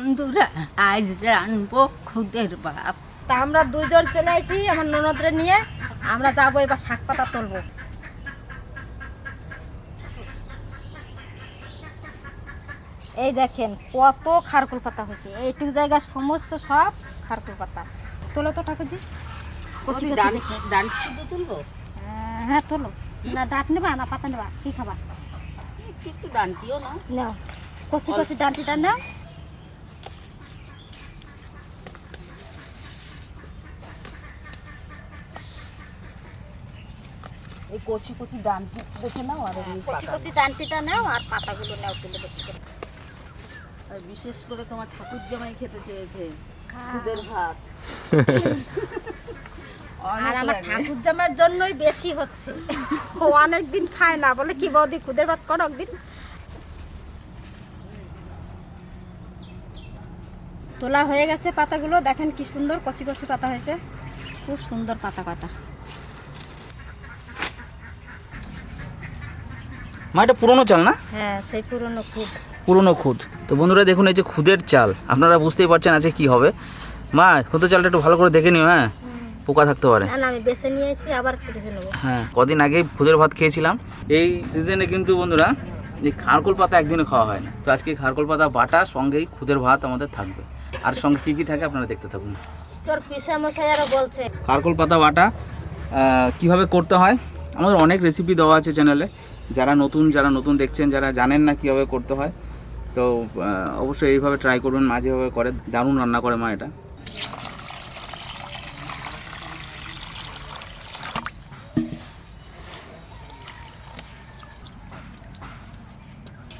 বন্ধুরা আজ রানবো খুদের ভাত তা আমরা দুইজন চলে আসি আমার ননদরে নিয়ে। আমরা যাব এবার শাক পাতা তুলবো। এই দেখেন কত খারকুল পাতা হয়েছে। এইটুকু জায়গার সমস্ত সব খারকুল পাতা। তোলো তো ঠাকুরজি। আহ, হ্যাঁ তোলো। না ডাক নেবা না পাতা নেবা কি খাবা? একটু ডান্তিও না। নাও। কচি কচি ডান্টিটা নাও। এই কচি কচি ডান্তি দেখে নাও আর কচি কচি ডান্টিটা নাও আর পাতাগুলো নাও তুলে বেশি করে। আর বিশেষ করে তোমার ঠাকুর জামাই খেতে চেয়েছে খুদের ভাত। আর আমার ঠাকুর জামার জন্যই বেশি হচ্ছে। ও অনেক দিন খায় না বলে কি বৌদি খুদের ভাত করো একদিন। তোলা হয়ে গেছে পাতাগুলো দেখেন কি সুন্দর কচি কচি পাতা হয়েছে। খুব সুন্দর পাতা কাটা মা এটা পুরোনো চাল না? হ্যাঁ সেই পুরনো খুব পুরোনো খুদ। তো বন্ধুরা দেখুন এই যে খুদের চাল আপনারা বুঝতেই পারছেন আজকে কি হবে। মা খুদের চালটা একটু ভালো করে দেখে নিও হ্যাঁ? পোকা থাকতে পারে। না না আমি বেছে নিয়ে আবার কেটেছে নেব। হ্যাঁ কদিন আগে খুদের ভাত খেয়েছিলাম। এই সিজনে কিন্তু বন্ধুরা এই খারকোল পাতা একদিনে খাওয়া হয় না। তো আজকে খারকোল পাতা বাটা সঙ্গেই খুদের ভাত আমাদের থাকবে। আর সঙ্গে কী কী থাকে আপনারা দেখতে থাকুন। তোর বলছে। কারকোল পাতা বাটা কীভাবে করতে হয়? আমাদের অনেক রেসিপি দেওয়া আছে চ্যানেলে যারা নতুন যারা নতুন দেখছেন, যারা জানেন না কীভাবে করতে হয়, তো অবশ্যই এইভাবে ট্রাই করবেন, মা যেভাবে করে, দারুণ রান্না করে মা এটা।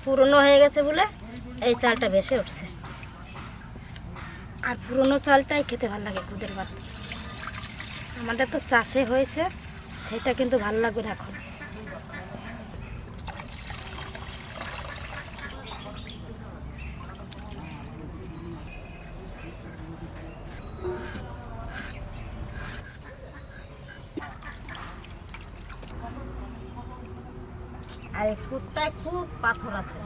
পুরনো হয়ে গেছে বলে এই চালটা ভেসে উঠছে। আর পুরনো চালটাই খেতে ভালো লাগে খুদের ভাত। আমাদের তো চাষে হয়েছে, সেটা কিন্তু ভালো লাগবে এখন আর এই কুত্তায় খুব পাথর আছে।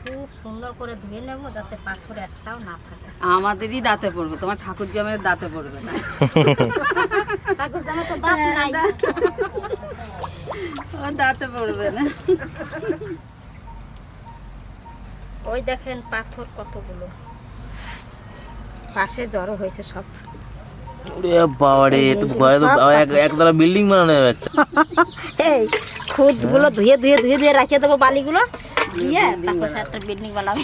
খুব সুন্দর করে ধুয়ে নেব যাতে পাথর একটাও না থাকে। আমাদেরই দাঁতে পড়বে তোমার ঠাকুর জামাইয়ের দাঁতে পড়বে না। কাগজ জামা তো দাঁত নাই। আমার দাঁতে পড়বে না। ওই দেখেন পাথর কতগুলো। পাশে জড়ো হয়েছে সব। একতলা বিল্ডিং বানানো যাবে এই খুদগুলো ধুয়ে ধুয়ে ধুয়ে ধুয়ে রাখিয়ে দেবো বালিগুলো। দিয়ে তারপর একটা বিল্ডিং বানাবে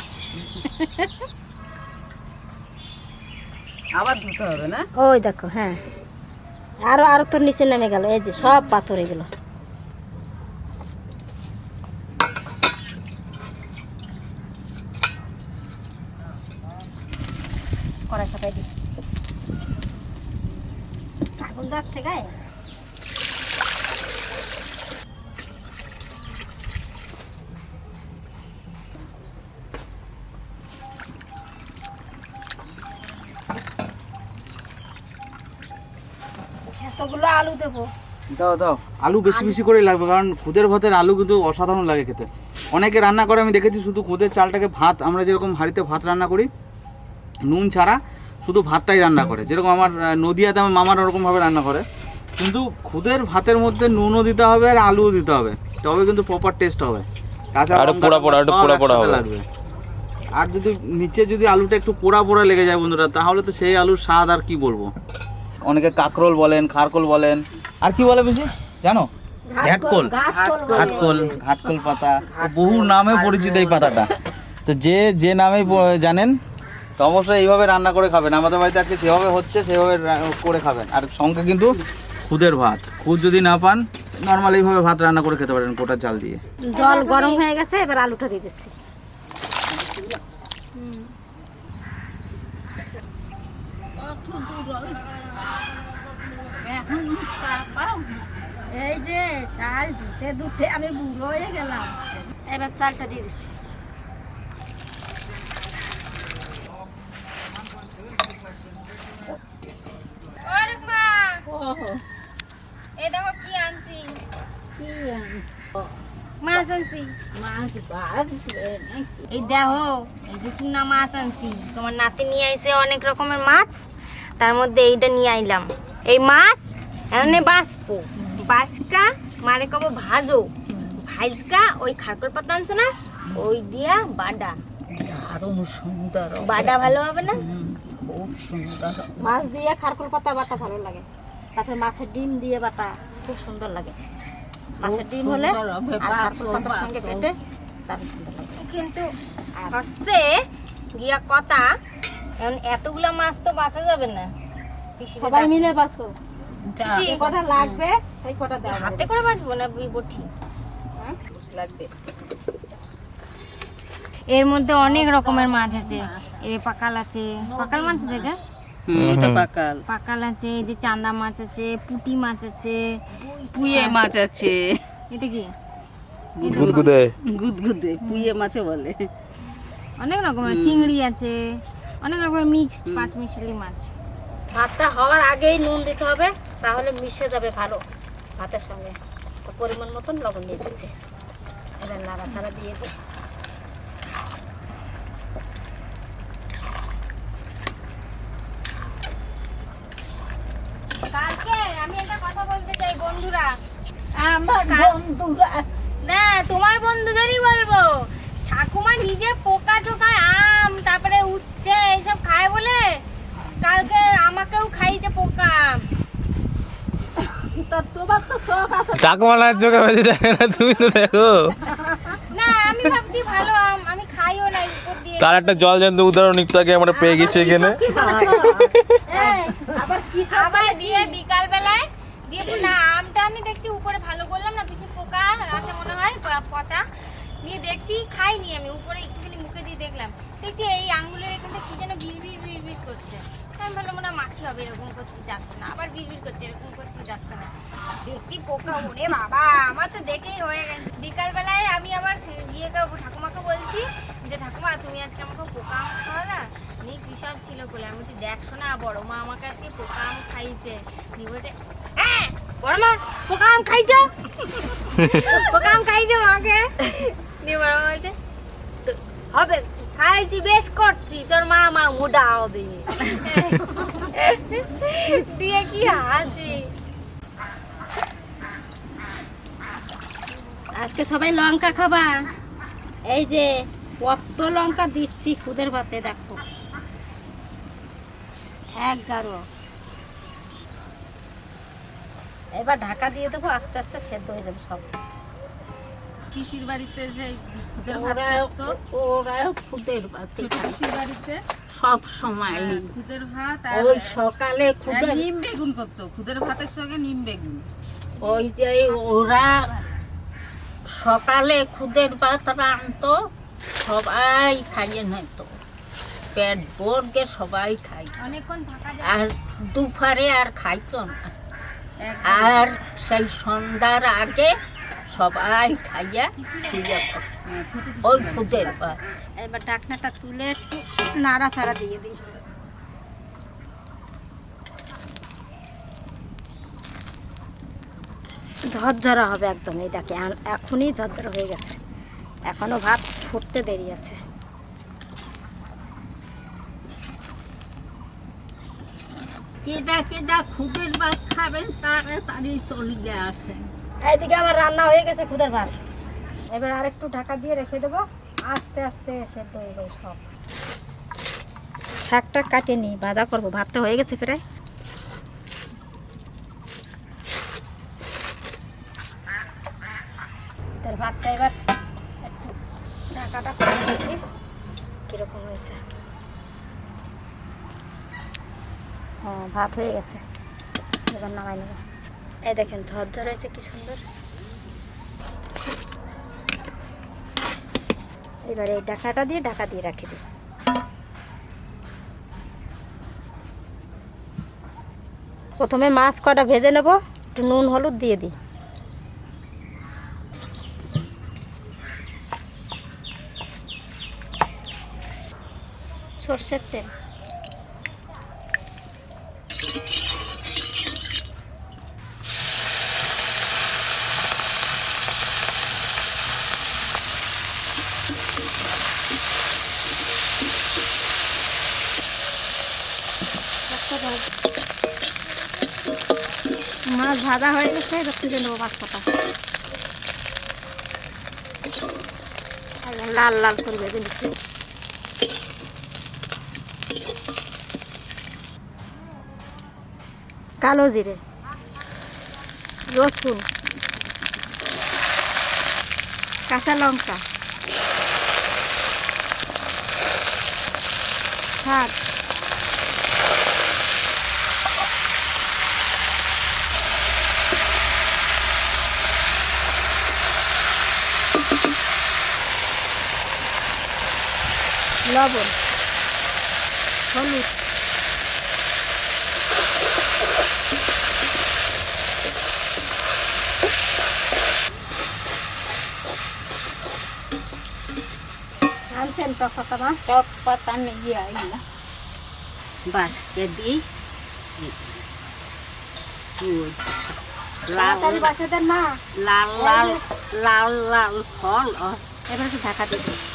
আবার ধুতে হবে না ওই দেখো হ্যাঁ আরও আরও তোর নিচে নেমে গেল এই যে সব পাথর এগুলো কড়াই চাপাই দি আগুন যাচ্ছে গায়ে দাও দাও। আলু বেশি বেশি করে লাগবে কারণ খুদের ভাতের আলু কিন্তু অসাধারণ লাগে খেতে। অনেকে রান্না করে আমি দেখেছি শুধু খুদের চালটাকে ভাত আমরা যেরকম হাঁড়িতে ভাত রান্না করি নুন ছাড়া শুধু ভাতটাই রান্না করে। যেরকম আমার নদিয়াতে আমার মামার ওরকমভাবে রান্না করে। কিন্তু খুদের ভাতের মধ্যে নুনও দিতে হবে আর আলুও দিতে হবে। তবে কিন্তু প্রপার টেস্ট হবে। কাঁচা পোড়া পোড়া, একটু পোড়া পোড়া হবে। লাগবে। আর যদি নিচে যদি আলুটা একটু পোড়া পোড়া লেগে যায় বন্ধুরা তাহলে তো সেই আলুর স্বাদ আর কি বলব? অনেকে কাকরোল বলেন খারকোল বলেন আর কি বলে বেশি? জানো? ঘাটকোল ঘাটকোল। ঘাটকোল পাতা। বহু নামে পরিচিত এই পাতাটা। তো যে যে নামে জানেন তো অবশ্যই এইভাবে রান্না করে খাবেন। আমাদের বাড়িতে আজকে যেভাবে হচ্ছে সেভাবে করে খাবেন। আর সঙ্গে কিন্তু খুদের ভাত। খুদ যদি না পান নর্মাল এইভাবে ভাত রান্না করে খেতে পারেন গোটা চাল দিয়ে। জল গরম হয়ে গেছে এবার আলুটা দিয়ে দিচ্ছি এখন চা পাও এই যে ধুতে ধুতে আমি বুড়ো হয়ে গেলাম। এবার চালটা দিয়ে দিচ্ছি। এই দেখো কি আনছি। কি মাছ আনছি। মাছ এই দেখো এই যে চুনা মাছ আনছি। তোমার নাতি নিয়ে আইছে অনেক রকমের মাছ। তার মধ্যে এইটা নিয়ে আইলাম। এই মাছ এমনি বাঁচবো বাঁচকা মারে কব ভাজো। ভাজকা ওই খারকর পাতা আনছো না ওই দিয়া বাডা। দারুণ সুন্দর বাডা ভালো হবে না? খুব সুন্দর মাছ দিয়ে খারকল পাতা বাটা ভালো লাগে। তারপরে মাছের ডিম দিয়ে বাটা খুব সুন্দর লাগে। মাছের ডিম হলে আর খারকল পাতার সঙ্গে সুন্দর লাগে। কিন্তু হচ্ছে গিয়া কথা এখন এতগুলা মাছ তো বাঁচা যাবে না। সবাই মিলে বাঁচো। কটা লাগবে সেই কটা দেওয়া হাতে করে বাঁচবো না বটি লাগবে। এর মধ্যে অনেক রকমের মাছ আছে। এ পাকাল আছে। পাকাল মাছ তো এটা? এটা পাকাল। পাকাল আছে এই যে চান্দা মাছ আছে পুঁটি মাছ আছে। পুয়ে মাছ আছে। এটা কি? গুদগুদে। গুদগুদে পুয়ে মাছে বলে। অনেক রকমের চিংড়ি আছে অনেক রকমের মিক্স পাঁচ মিশালি মাছ। ভাতটা হওয়ার আগেই নুন দিতে হবে। তাহলে মিশে যাবে ভালো ভাতের সঙ্গে। তো পরিমাণ মতন লবণ দিয়ে দিচ্ছি। এবার নাড়াচাড়া দিয়ে দিই কালকে আমি একটা কথা বলতে চাই বন্ধুরা। আমার বন্ধুরা। না তোমার বন্ধুদেরই বলব। ঠাকুমা নিজে পোকা আম তারপরে এইসব খায় বলে কালকে আমাকেও খাইছে পোকা তোমার তো শখ আছে। ঠাকুমালার চোখে বেশি দেখে না তুমি তো দেখো। না আমি ভাবছি ভালো আম আমি খাইও না উপর দিয়ে। তার একটা জল জ্যান্ত উদাহরণ একটু আমরা পেয়ে গেছি এখানে। হ্যাঁ, আবার কি আবার দিয়ে বিকাল বেলায় দিয়ে না আমটা আমি দেখছি উপরে ভালো করলাম না পিছনে পোকা আছে মনে হয় পচা। নিয়ে দেখছি খাইনি আমি উপরে একটুখানি মুখে দিয়ে দেখলাম। দেখছি এই আঙ্গুলের এখানটা কি যেন বিড় বিড় করছে আমি মাছি হবে এরকম করছি যাচ্ছে না। আবার বিড় বিড় করছে এরকম করছি যাচ্ছে না। দেখছি পোকা ওরে বাবা আমার তো দেখেই হয়ে গেছে। বিকাল বেলায় আমি আমার ইয়েকে ঠাকুমাকে বলছি যে ঠাকুমা তুমি আজকে আমাকে পোকা আম খাওয়ালা নি? কৃষক ছিল বলে আমি বলছি দেখ শোনা বড় মা আমাকে আজকে পোকা আম খাইছে নি বলছে হ্যাঁ বড় মা পোকা আম খাইছো? পোকা আম খাইছো আমাকে? দিয়ে বড় বলছে "তো হবে খাইছি বেশ করছি তোর মা মা মোটা হবে। দিয়ে কি হাসি? আজকে সবাই লঙ্কা খাবা? এই যে কত লঙ্কা দিচ্ছি খুদের ভাতে দেখো। এক গারো। এবার ঢাকা দিয়ে দেবো আস্তে আস্তে সেদ্ধ হয়ে যাবে সব। পিসির বাড়িতে সেই খুদের ভাত ওরা খাইতো। ওরা খুদের বাড়িতে? সব সময় খুদের ভাত ওই সকালে আর খুদের নিম বেগুন করতো খুদের ভাতের সঙ্গে নিম বেগুন। ওই যে ওরা সকালে খুদের ভাত রাঁধতো সবাই খাইয়ে নিত। পেট ভরকে সবাই খাই আর দুপুরে আর খাইতো না। আর সেই সন্ধ্যার আগে সবাই খাইয়া শুয়ে পড়তো। ওই ভাত এবার ঢাকনাটা তুলে একটু নাড়াচাড়া দিয়ে দিই। ঝরঝরা হবে একদম এই দেখে এখনই ঝরঝরা হয়ে গেছে। এখনও ভাত ফুটতে দেরি আছে। কেডা কেডা খুদের ভাত খাবেন তাড়াতাড়ি চলে আসেন এইদিকে আমার রান্না হয়ে গেছে খুদের ভাত। এবার আরেকটু ঢাকা দিয়ে রেখে দেবো। আস্তে আস্তে সেদ্ধ হয়ে যাবে সব। শাকটা কাটে নি, ভাজা করব, ভাতটা হয়ে গেছে প্রায়। তার ভাতটা এবার একটু ঢাকাটা করে দেখি কীরকম হয়েছে। হ্যাঁ ভাত হয়ে গেছে। এবার নামাই নেব। এই দেখেন ঝরঝর হয়েছে কি সুন্দর। এবার এই ঢাকাটা দিয়ে ঢাকা দিয়ে রাখি। দিই প্রথমে মাছ কটা ভেজে নেব, একটু নুন, হলুদ দিয়ে দিই। সর্ষের তেল। মাছ ভাজা হয়ে গেছে, এবার তুলে নেব মাছ পাতা লাল লাল করে ভেজে কালো জিরে, রসুন, কাঁচা লঙ্কা শাক লবণ হলুদ আনছেন টক পাতা নিয়ে আইলা বাস কে দিই লাল লাল লাল লাল লাল ফল এবার একটু ঢাকা দেবো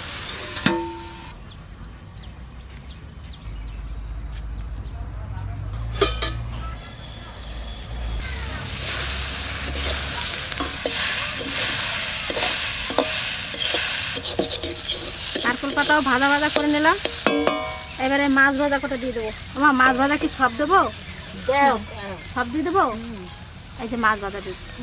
পাতাও ভাজা ভাজা করে নিলাম। এবারে মাছ ভাজা করে দিয়ে দেবো? আমার মাছ ভাজা কি সব দেবো? সব দিয়ে দেবো? এই যে মাছ ভাজা দিচ্ছি।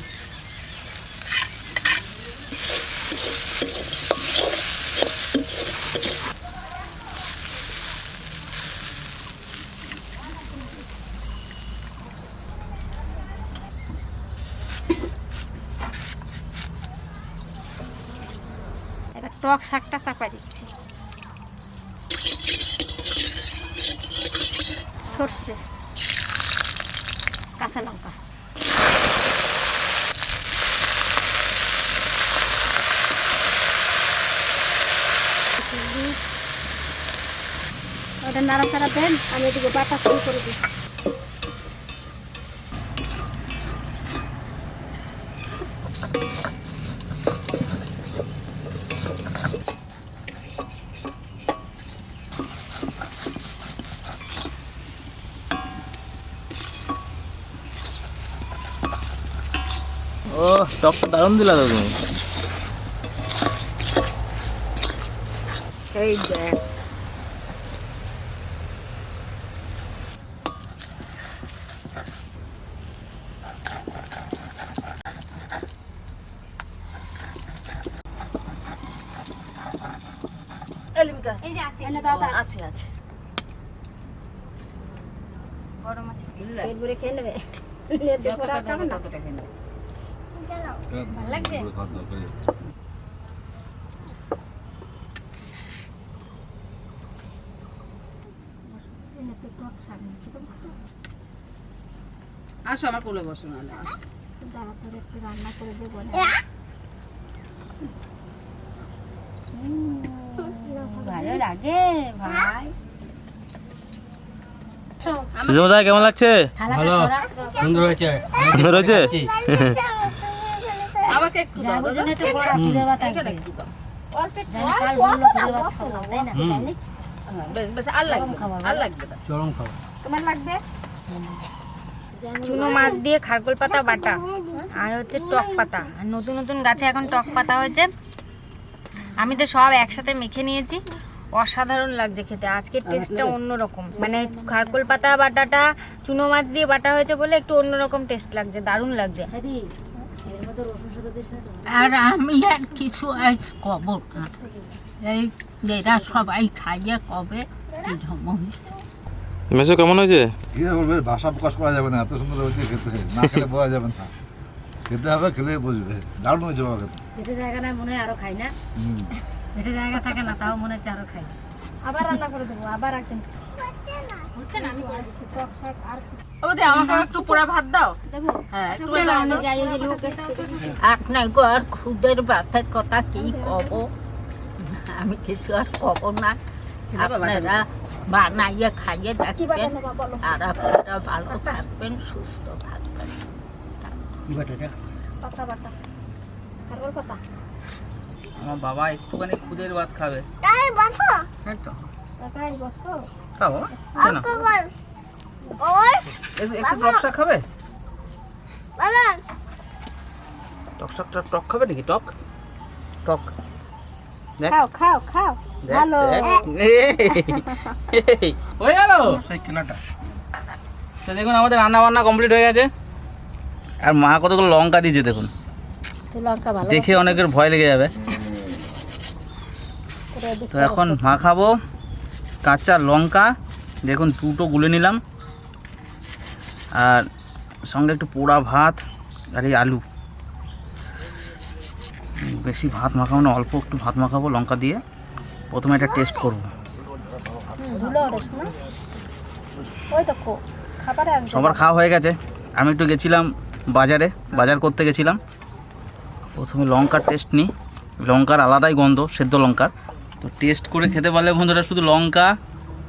টক শাকটা চাপা দিচ্ছি। সর্ষে কাঁচা লঙ্কা। ওটা নাড়াচাড়া দেন আমি এদিকে বাটা শুরু করে দিই ও টকটা দারুণ দিলা তো তুমি এই দেখ এলিমিকা আছে আছে আছে। বড় মাছ বুঝলে পেট ভরে খেয়ে নেবে যতটা খাবে ততটা খেয়ে নেবে। ভালো লাগছে আসো আমার কোলে বসো নাহলে আসো। একটু রান্না করে দেবো ভালো লাগে ভাই কেমন লাগছে? ভালো সুন্দর হয়েছে। আমাকে একটু দাও দাদা। বড় এখানে একটু দাও। তাই না? হ্যাঁ, বেশ বেশ আর লাগবে আর লাগবে না। তোমার লাগবে? চুনো মাছ দিয়ে খারকোল পাতা বাটা আর হচ্ছে টক পাতা। আর নতুন নতুন গাছে এখন টক পাতা হয়েছে। আমি তো সব একসাথে মেখে নিয়েছি। অসাধারণ লাগছে খেতে। আজকের টেস্টটা অন্যরকম। মানে খারকোল পাতা বাটাটা চুনো মাছ দিয়ে বাটা হয়েছে বলে একটু অন্যরকম টেস্ট লাগছে দারুণ লাগছে। আর আমি আর কিছু আজ কব না। এই এরা সবাই খাইয়ে কবে হয়েছে। মেসো কেমন হয়েছে? কি বলবে? ভাষা প্রকাশ করা যাবে না এত সুন্দর হয়েছে খেতে। না খেলে বোঝা যাবে না। খেতে হবে খেলে বুঝবে দারুণ হয়েছে বাবা খেতে। এটা জায়গা না মনে হয় আরও খাই না। এটা জায়গা থাকে না তাও মনে হচ্ছে আরও খাই। আবার রান্না করে দেবো আবার একদিন ও বৌদি, আমাকেও একটু পোড়া ভাত দাও। হ্যাঁ একটু আপনার আর খুদের ভাতের কথা কি কব? আমি কিছু আর কব না। আপনারা বানাইয়ে খাইয়ে দেখবেন আর আপনারা ভালো থাকবেন সুস্থ থাকবেন। আমার বাবা একটুখানি খুদের ভাত খাবে। বসো। খাব? কেন? একটু টক শাক খাবে টক শাক টক খাবে নাকি? টক? টক। খাও খাও খাও। ভালো। দেখ। এই, এই, হয়ে গেল? সেই কেনাটা। তো দেখুন আমাদের রান্না বান্না কমপ্লিট হয়ে গেছে। আর মা কতগুলো লঙ্কা দিয়েছে দেখুন। তো লঙ্কা ভালো দেখে অনেকের ভয় লেগে যাবে। তো এখন মা খাব। কাঁচা লঙ্কা। দেখুন দুটো গুলে নিলাম। আর সঙ্গে একটু পোড়া ভাত আর এই আলু। বেশি ভাত মাখাবো না অল্প একটু ভাত মাখাবো লঙ্কা দিয়ে। প্রথমে এটা টেস্ট করব। আসবে সবার খাওয়া হয়ে গেছে। আমি একটু গেছিলাম বাজারে বাজার করতে গেছিলাম। প্রথমে লঙ্কার টেস্ট নিই। লঙ্কার আলাদাই গন্ধ সেদ্ধ লঙ্কার। তো টেস্ট করে খেতে পারলে বন্ধুরা শুধু লঙ্কা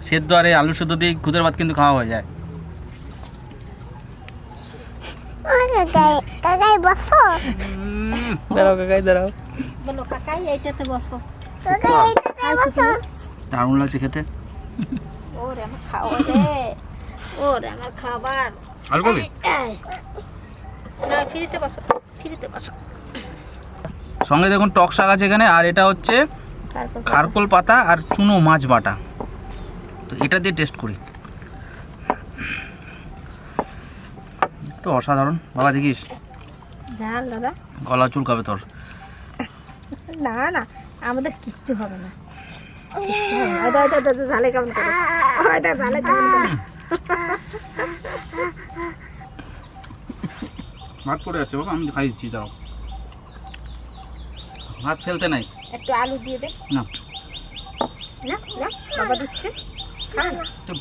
সেদ্ধ আর এই আলু সেদ্ধ দিয়ে খুদের ভাত কিন্তু খাওয়া হয়ে যায়। উম, দাঁড়াও কাকাই দাঁড়াও। বলো কাকাই এইটাতে বসো। দারুণ লাগছে খেতে। ওরে আমার খাওয়া রে। ওরে আমার খাবার। আলু কবি? না ফ্রিতে বসো ফ্রিতে বসো। সঙ্গে দেখুন টক শাক আছে এখানে আর এটা হচ্ছে খারকোল পাতা আর চুনো মাছ বাটা। তো এটা দিয়ে টেস্ট করি। তো অসাধারণ। বাবা দেখিস? দাদা। গলা চুলকাবে তোর। না না আমাদের কিচ্ছু হবে না। ভাত পড়ে যাচ্ছে বাবা আমি খাই দিচ্ছি দাও ভাত ফেলতে নাই। একটু আলু দিয়ে দে। না। না না বাবা দিচ্ছে।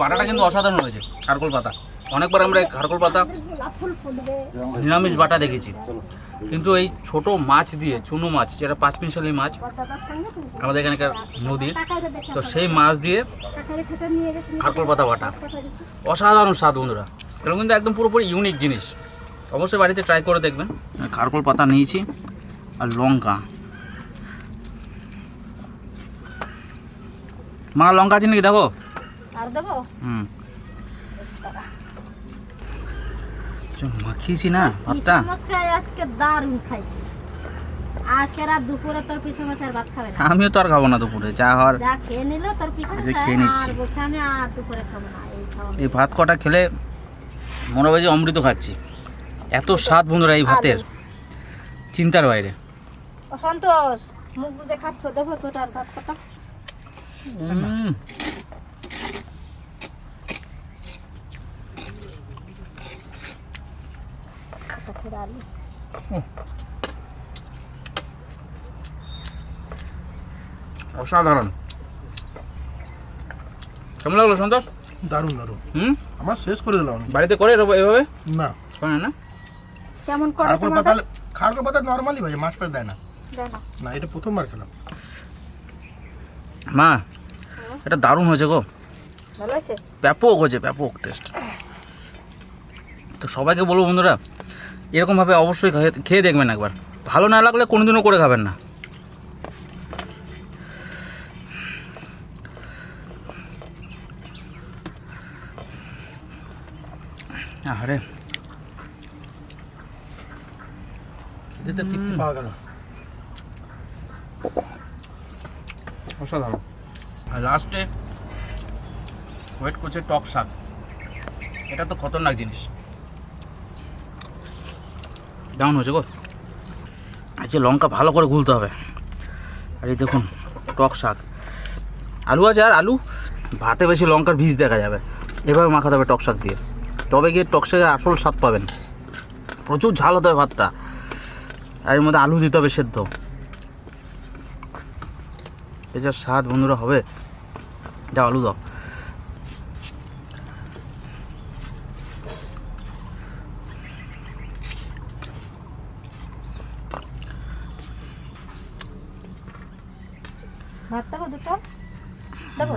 বাটাটা কিন্তু অসাধারণ হয়েছে খারকোল পাতা। অনেকবার আমরা এই খারকোল পাতা নিরামিষ বাটা দেখেছি। কিন্তু এই ছোট মাছ দিয়ে চুনো মাছ যেটা পাঁচ মিশালি মাছ আমাদের এখানকার নদীর তো সেই মাছ দিয়ে খারকোল পাতা বাটা। অসাধারণ স্বাদ বন্ধুরা। এগুলো কিন্তু একদম পুরোপুরি ইউনিক জিনিস। অবশ্যই বাড়িতে ট্রাই করে দেখবেন। খারকোল পাতা নিয়েছি আর লঙ্কা। মা লঙ্কা আছে নাকি? দেখো আর দেবো? হুম। মাখিয়েছি না ভাতটা? আজকে দারুণ খাইছি। আজকে রাত দুপুরে তোর মশাই ভাত খাবে না। আমিও তো আর খাব না দুপুরে যা হওয়ার। যা খেয়ে নিল তোর পিসে খেয়ে নিচ্ছি। আমি আর দুপুরে খাব না এই ভাত কটা খেলে মনে হবে যে অমৃত খাচ্ছি। এত স্বাদ বন্ধুরা এই ভাতের। চিন্তার বাইরে। সন্তোষ মুখ বুঝে খাচ্ছ দেখো তোটার ভাত কটা। আলু অসাধারণ। কেমন লাগল সন্তোষ? দারুণ দারুণ। হুম? আমার শেষ করে দিলাম। বাড়িতে করে এভাবে? না। করে না? কেমন করে খারকোল পাতা খারকোল পাতা নর্মালি ভাই মাছ পেয়ে দেয় না। দেখো না। এটা প্রথমবার খেলাম। মা এটা দারুণ হয়েছে গো। ভালো আছে ব্যাপক হয়েছে ব্যাপক টেস্ট তো সবাইকে বলব বন্ধুরা এরকমভাবে অবশ্যই খেয়ে- দেখবেন একবার। ভালো না লাগলে কোনোদিনও করে খাবেন না। আরে খিদেতে তৃপ্তি পাওয়া গেল। অসাধারণ। আর লাস্টে ওয়েট করছে টক শাক এটা তো খতরনাক জিনিস। ডাউন হয়েছে গো। আচ্ছা লঙ্কা ভালো করে গুলতে হবে। আর এই দেখুন, টক শাক। আলু আছে আর আলু, ভাতে বেশি লঙ্কার বীজ দেখা যাবে। এভাবে মাখাতে হবে টক শাক দিয়ে। তবে গিয়ে টক শাকের আসল স্বাদ পাবেন। প্রচুর ঝাল হতে হবে ভাতটা। আর এর মধ্যে আলু দিতে হবে সেদ্ধ। যা স্বাদ বন্ধুরা, হবে। যা আলু দাও ভাত দেবো দুটো দেবো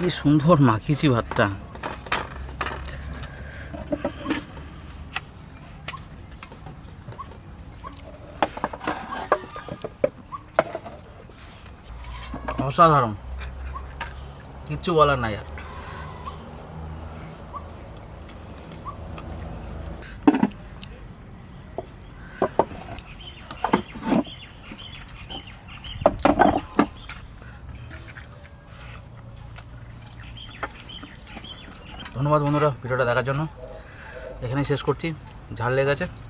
কি সুন্দর মাখিয়েছি ভাতটা। অসাধারণ। কিচ্ছু বলার নাই আর ধন্যবাদ বন্ধুরা ভিডিওটা দেখার জন্য। এখানেই শেষ করছি। ঝাল লেগেছে। গেছে